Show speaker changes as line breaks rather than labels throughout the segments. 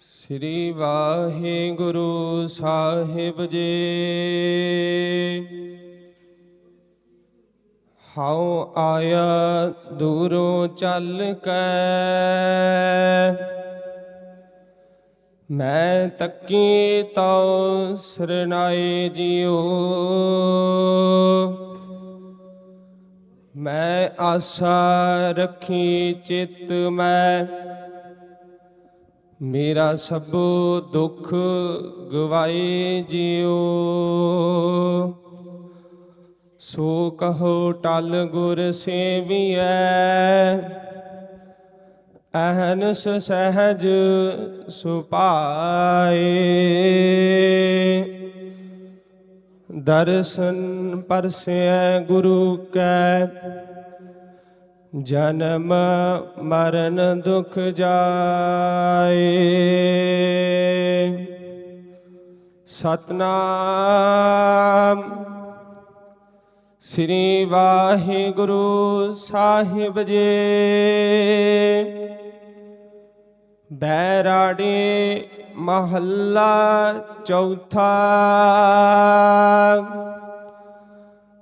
ਸ੍ਰੀ ਵਾਹਿਗੁਰੂ ਸਾਹਿਬ ਜੀ। ਹਉ ਆਇਆ ਦੂਰੋਂ ਚੱਲ ਕੇ। ਮੈਂ ਤੱਕੀ ਤਉ ਸਰਨਾਏ ਜਿਉ। ਮੈਂ ਆਸਾ ਰੱਖੀ ਚਿਤ ਮੈਂ। ਮੇਰਾ ਸਭ ਦੁੱਖ ਗਵਾਏ ਜਿਉ। ਸੋ ਕਹੋ ਟਲ ਗੁਰ ਸੇਵੀਐ, ਅਹਨਸ ਸਹਿਜ ਸੁਪਾਏ। ਦਰਸ਼ਨ ਪਰਸੈ ਗੁਰੂ ਕੈ ਜਨਮ ਮਰਨ ਦੁਖ ਜਾਏ। ਸਤਨਾਮ। ਸ੍ਰੀ ਵਾਹਿਗੁਰੂ ਸਾਹਿਬ ਜੀ। ਬੈਰਾੜੀ ਮਹੱਲਾ ਚੌਥਾ।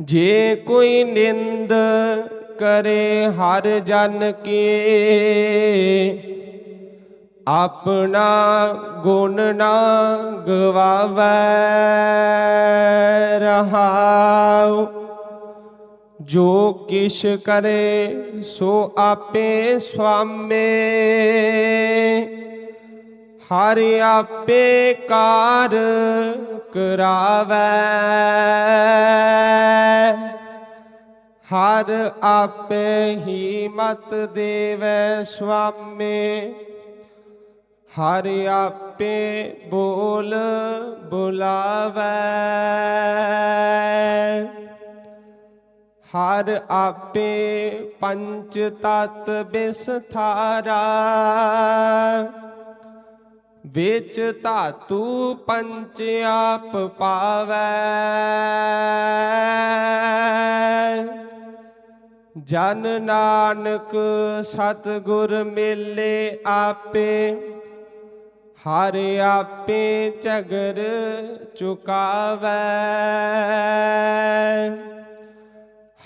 ਜੇ ਕੋਈ ਨਿੰਦ ਕਰੇ ਹਰ ਜਨ ਕੀ, ਆਪਣਾ ਗੁਣ ਨਾ ਗਵਾਵੇ ਰਹਾਉ। ਜੋ ਕਿਛ ਕਰੇ ਸੋ ਆਪੇ ਸੁਆਮੇ। ਹਰ ਆਪੇ ਕਾਰ ਕਰਾਵੇ ਹਰ ਆਪੇ ਹੀ ਮਤ ਦੇਵੈ ਸੁਆਮੀ। ਹਰ ਆਪੇ ਬੋਲ ਬੁਲਾਵੇ। ਹਰ ਆਪੇ ਪੰਚ ਤਤ ਬਿਸਥਾਰਾ। ਵਿੱਚ ਧਾਤੂ ਪੰਚ ਆਪ ਪਾਵੈ। ਜਨ ਨਾਨਕ ਸਤਿਗੁਰ ਮੇਲੇ ਆਪੇ, ਹਰ ਆਪੇ ਝਗਰ ਚੁਕਾਵੈ।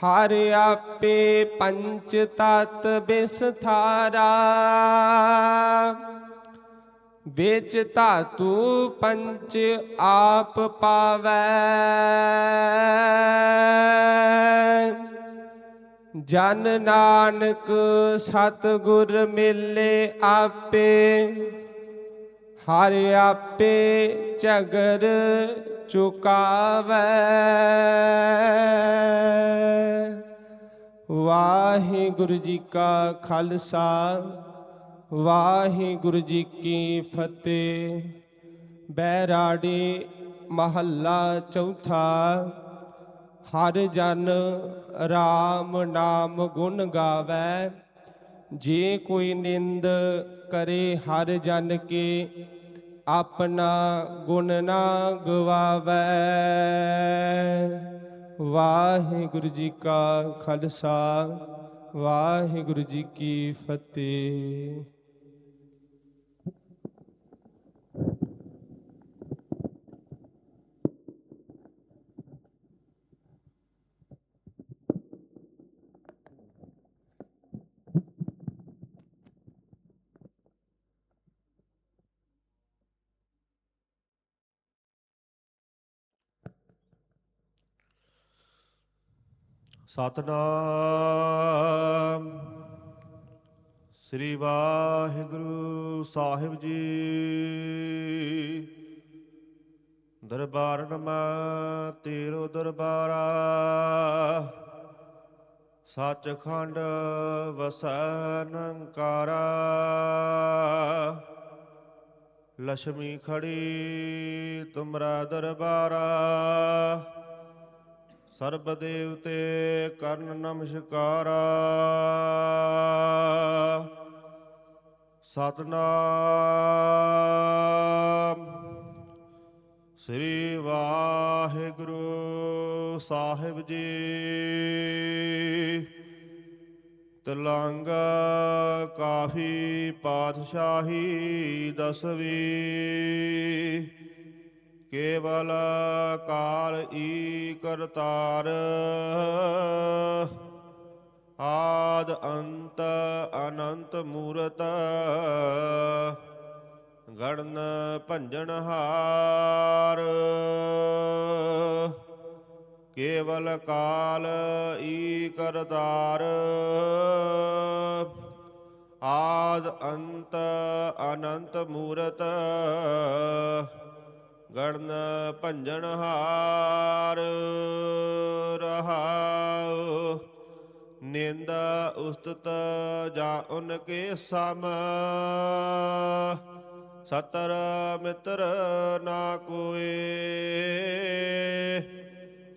ਹਰ ਆਪੇ ਪੰਚ ਤਤ ਬਿਸਥਾਰਾ। ਵਿੱਚ ਧਾਤੂ ਪੰਚ ਆਪ ਪਾਵੈ। ਜਨ ਨਾਨਕ ਸਤਿਗੁਰ ਮਿਲੇ ਆਪੇ, ਹਰ ਆਪੇ ਝਗਰ ਚੁਕਾਵੈ। ਵਾਹਿਗੁਰੂ ਜੀ ਕਾ ਖਾਲਸਾ। ਵਾਹਿਗੁਰੂ ਜੀ ਕੀ ਫਤਿਹ। ਬੈਰਾੜੀ ਮਹੱਲਾ ਚੌਥਾ। ਹਰ ਜਨ RAM ਨਾਮ ਗੁਣ ਗਾਵੇ। ਜੇ ਕੋਈ ਨਿੰਦ ਕਰੇ ਹਰ ਜਨ ਕੇ, ਆਪਣਾ ਗੁਣ ਨਾ ਗਵਾਵੇ। ਵਾਹਿਗੁਰੂ ਜੀ ਕਾ ਖਾਲਸਾ, ਵਾਹਿਗੁਰੂ ਜੀ ਕੀ ਫਤਿਹ।
ਸਤਨਾਮ। ਸ੍ਰੀ ਵਾਹਿਗੁਰੂ ਸਾਹਿਬ ਜੀ। ਦਰਬਾਰ ਨਮਾ, ਤੇਰੋ ਦਰਬਾਰਾ। ਸੱਚਖੰਡ ਵਸੈ ਨਿਰੰਕਾਰਾ ਲక్ష్ਮੀ ਖੜੀ ਤੁਮਰਾ ਦਰਬਾਰਾ। ਸਰਬ ਦੇਵਤੇ ਕਰਨ ਨਮਸਕਾਰਾ। ਸਤਨਾਮ। ਸ੍ਰੀ ਵਾਹਿਗੁਰੂ ਸਾਹਿਬ ਜੀ। ਤਲੰਗ ਕਾਫੀ ਪਾਤਸ਼ਾਹੀ ਦਸਵੀਂ। ਕੇਵਲ ਕਾਲ ਈ ਕਰਤਾਰ ਆਦ ਅੰਤ ਅਨੰਤ ਮੂਰਤ। ਗੜਨ ਭੰਜਨ ਹਾਰ। ਕੇਵਲ ਕਾਲ ਈ ਕਰਤਾਰ ਆਦ ਅੰਤ ਅਨੰਤ ਮੂਰਤ। ਗੜਨ ਭੰਜਨ ਹਾਰ ਰਹਾਉ। ਨਿੰਦਾ ਉਸਤਤ ਜਾਂ ਉਨਕੇ ਸਮ। ਸਤਰ ਮਿੱਤਰ ਨਾ ਕੋਏ।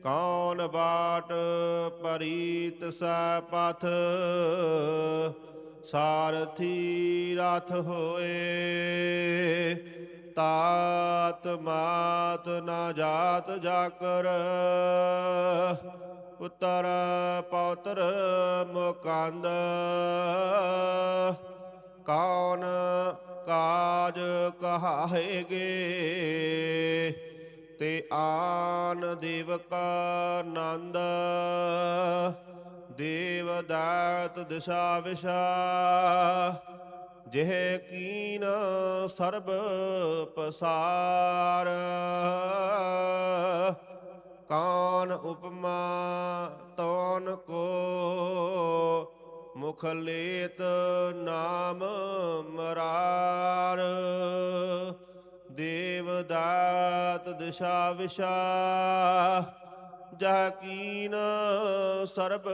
ਕੌਣ ਬਾਟ ਪਰੀਤ ਸੈ ਪਥ। ਸਾਰਥੀ ਰਥ ਹੋਏ। ਤਾਤ ਮਾਤ ਨਾ ਜਾਤ ਜਾਕਰ। ਪੁੱਤਰ ਪੌਤਰ ਮੁਕੰਦ। ਕੌਣ ਕਾਜ ਕਹਾਹੇਗੇ ਤੇ ਆਨ ਦੇਵਕ ਆਨੰਦ। ਦੇਵ ਦਾਤ ਦਿਸ਼ਾ ਵਿਸ਼ਾ। ਜਿਹ ਕੀਨ ਸਰਬ ਪਸਾਰ। ਕਾਨ ਉਪਮਾ ਤੌਨ ਕੋ ਮੁਖ ਲੇਤ ਨਾਮ ਮਰਾਰ। ਦੇਵ ਦਾਤ ਦਿਸ਼ਾ ਵਿਸ਼ਾ ਜਹ ਕੀਨ ਸਰਬ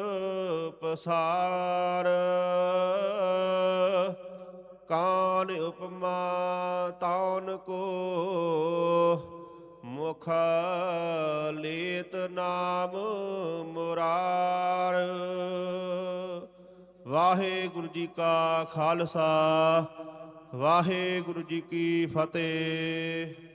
ਪਸਾਰ। ਉਪਮਾ ਤੌਨ ਕੋ ਮੁਖ ਲੇਤ ਨਾਮ ਮੁਰਾਰ। ਵਾਹਿਗੁਰੂ ਜੀ ਕਾ ਖਾਲਸਾ, ਵਾਹਿਗੁਰੂ ਜੀ ਕੀ ਫਤਿਹ।